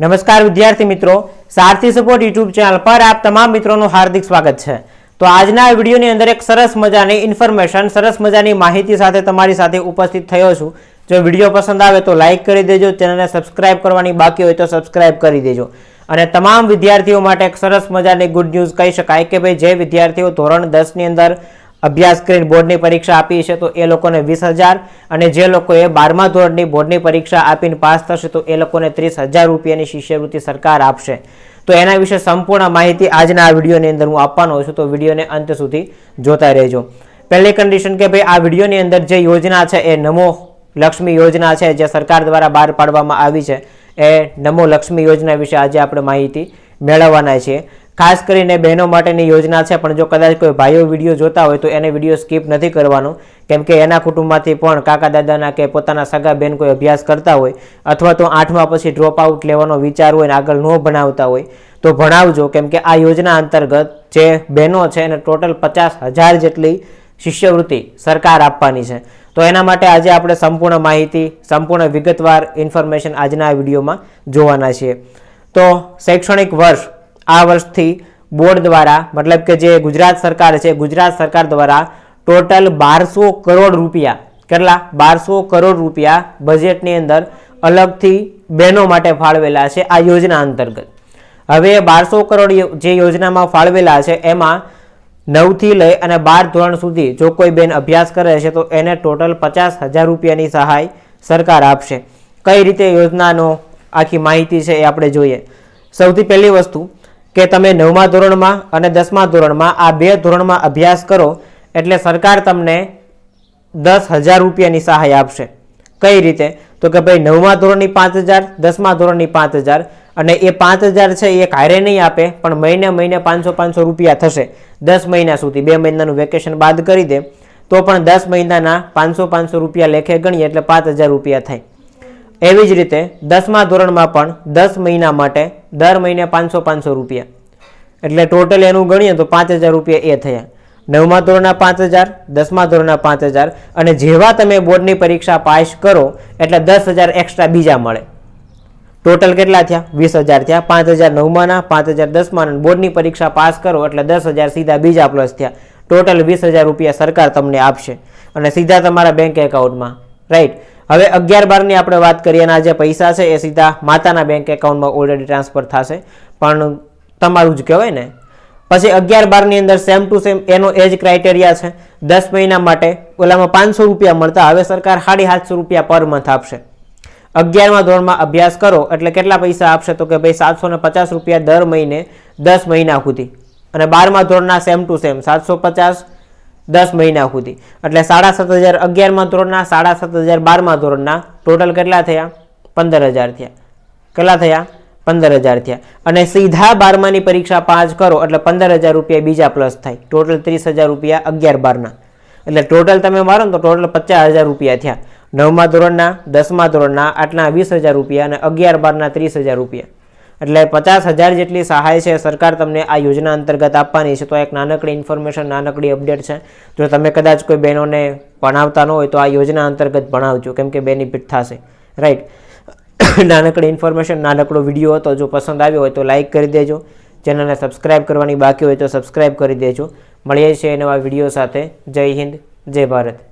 નમસ્કાર વિદ્યાર્થી મિત્રો. સારથી સપોર્ટ યુટ્યુબ ચેનલ પર આપ તમામ મિત્રોનું હાર્દિક સ્વાગત છે. તો આજના વિડીયોની અંદર એક સરસ મજાની ઇન્ફોર્મેશન, સરસ મજાની માહિતી સાથે તમારી સાથે ઉપસ્થિત થયો છું. જો વીડિયો પસંદ આવે તો લાઇક કરી દેજો, ચેનલને સબસ્ક્રાઇબ કરવાની બાકી હોય તો સબસ્ક્રાઇબ કરી દેજો. અને તમામ વિદ્યાર્થીઓ માટે એક સરસ મજાની ગુડ ન્યૂઝ કહી શકાય કે ભાઈ, જે વિદ્યાર્થીઓ ધોરણ દસની અંદર અભ્યાસ કરીને બોર્ડની પરીક્ષા આપી છે, તો એ લોકોને વીસ હજાર અને જે લોકોએ બારમા ધોરણની બોર્ડની પરીક્ષા આપીને પાસ થશે, તો એ લોકોને ત્રીસ હજાર રૂપિયાની શિષ્યવૃત્તિ સરકાર આપશે. તો એના વિશે સંપૂર્ણ માહિતી આજના આ વિડીયોની અંદર હું આપવાનો છું, તો વિડીયોને અંત સુધી જોતા રહેજો. પહેલી કન્ડિશન કે ભાઈ, આ વિડીયોની અંદર જે યોજના છે, એ નમો લક્ષ્મી યોજના છે, જે સરકાર દ્વારા બહાર પાડવામાં આવી છે, એ નમો લક્ષ્મી યોજના વિશે આજે આપણે માહિતી મેળવવાના છીએ. ખાસ કરીને બહેનો માટેની યોજના છે, પણ જો કદાચ કોઈ ભાઈઓ વીડિયો જોતા હોય તો એને વીડિયો સ્કીપ નથી કરવાનો. કેમ કે એના કુટુંબમાંથી પણ કાકા દાદાના કે પોતાના સગા બહેન કોઈ અભ્યાસ કરતા હોય, અથવા તો આઠમા પછી ડ્રોપ આઉટ લેવાનો વિચાર હોય ને આગળ ન ભણાવતા હોય, તો ભણાવજો. કેમ કે આ યોજના અંતર્ગત જે બહેનો છે, એને ટોટલ પચાસ હજાર જેટલી શિષ્યવૃત્તિ સરકાર આપવાની છે. તો એના માટે આજે આપણે સંપૂર્ણ માહિતી, સંપૂર્ણ વિગતવાર ઇન્ફોર્મેશન આજના વિડીયોમાં જોવાના છીએ. તો શૈક્ષણિક વર્ષ આ વર્ષથી બોર્ડ દ્વારા, મતલબ કે જે ગુજરાત સરકાર છે, ગુજરાત સરકાર દ્વારા ટોટલ બારસો કરોડ રૂપિયા, કેટલા? બારસો કરોડ રૂપિયા બજેટની અંદર અલગથી બહેનો માટે ફાળવેલા છે આ યોજના અંતર્ગત. હવે બારસો કરોડ જે યોજનામાં ફાળવેલા છે, એમાં નવથી લઈ અને બાર ધોરણ સુધી જો કોઈ બેન અભ્યાસ કરે છે, તો એને ટોટલ પચાસ હજાર રૂપિયાની સહાય સરકાર આપશે. કઈ રીતે યોજનાનો આખી માહિતી છે એ આપણે જોઈએ. સૌથી પહેલી વસ્તુ કે તમે નવમા ધોરણમાં અને દસમા ધોરણમાં આ બે ધોરણમાં અભ્યાસ કરો એટલે સરકાર તમને દસ હજાર રૂપિયાની સહાય આપશે. કઈ રીતે? તો કે ભાઈ નવમા ધોરણની પાંચ હજાર, દસમા ધોરણની પાંચ હજાર અને એ પાંચ હજાર છે એ કાયરે નહીં આપે, પણ મહિને મહિને પાંચસો પાંચસો રૂપિયા થશે. દસ મહિના સુધી, બે મહિનાનું વેકેશન બાદ કરી દે, તો પણ દસ મહિનાના પાંચસો પાંચસો રૂપિયા લેખે ગણીએ એટલે પાંચ હજાર રૂપિયા થાય. એવી જ રીતે દસમા ધોરણમાં પણ દસ મહિના માટે દર મહિને પાંચસો પાંચસો રૂપિયા. એટલે ટોટલ એનું ગણીએ તો પાંચ હજાર રૂપિયા એ થયા. નવમા ધોરણના પાંચ હજાર, દસમા ધોરણના પાંચ હજાર અને જેવા તમે બોર્ડની પરીક્ષા પાસ કરો એટલે દસ હજાર એક્સ્ટ્રા બીજા મળે. ટોટલ કેટલા થયા? વીસ હજાર થયા. પાંચ હજાર નવમાના, પાંચ હજાર દસમાના બોર્ડની પરીક્ષા પાસ કરો એટલે દસ હજાર સીધા બીજા પ્લસ થયા. ટોટલ વીસ હજાર રૂપિયા સરકાર તમને આપશે. અને સીધા તમારા બેંક એકાઉન્ટમાં રાઈટ હવે અગિયાર બારની આપણે વાત કરીએ અને જે પૈસા છે એ સીધા માતાના બેંક એકાઉન્ટમાં ઓલરેડી ટ્રાન્સફર થશે. પણ તમારું જ કહેવાય ને. પછી અગિયાર બારની અંદર સેમ ટુ સેમ એનો એ જ ક્રાઇટેરિયા છે. દસ મહિના માટે ઓલામાં પાંચસો રૂપિયા મળતા. હવે સરકાર સાડી સાતસો રૂપિયા પર મંથ આપશે. અગિયારમા ધોરણમાં અભ્યાસ કરો એટલે કેટલા પૈસા આપશે તો કે ભાઈ સાતસો પચાસ રૂપિયા દર મહિને દસ મહિના સુધી. અને બારમા ધોરણના સેમ ટુ સેમ સાતસો પચાસ દસ મહિના સુધી. એટલે સાડા સાત હજાર અગિયારમાં ધોરણના, સાડા સાત હજાર બારમાં ધોરણના ટોટલ કેટલા થયા? પંદર હજાર થયા. કેટલા થયા? પંદર હજાર થયા. અને સીધા બારમાની પરીક્ષા પાસ કરો, એટલે પંદર હજાર રૂપિયા બીજા પ્લસ થાય. ટોટલ ત્રીસ હજાર રૂપિયા અગિયાર બારના. એટલે ટોટલ તમે મારો ને તો ટોટલ પચાસ હજાર રૂપિયા થયા. નવમા ધોરણના, દસમા ધોરણના આટલા વીસ હજાર રૂપિયા અને અગિયાર બારના ત્રીસ હજાર રૂપિયા. એટલે પચાસ હજાર જેટલી સહાય છે સરકાર તમને આ યોજના અંતર્ગત આપવાની છે, તો એક નાનકડી ઇન્ફોર્મેશન નાનકડી અપડેટ છે. જો તમે કદાચ કોઈ બહેનોને ભણાવતા ન હોય, તો આ યોજના અંતર્ગત ભણાવજો, કેમ કે બેનિફિટ થશે. રાઈટ નાનકડી ઇન્ફોર્મેશન નાનકડો વીડિયો હતો, જો પસંદ આવ્યો હોય, તો લાઇક કરી દેજો. ચેનલને સબસ્ક્રાઇબ કરવાની બાકી હોય, તો સબસ્ક્રાઇબ કરી દેજો. મળીએ છીએ નવા વીડિયો સાથે. જય હિન્દ, જય ભારત.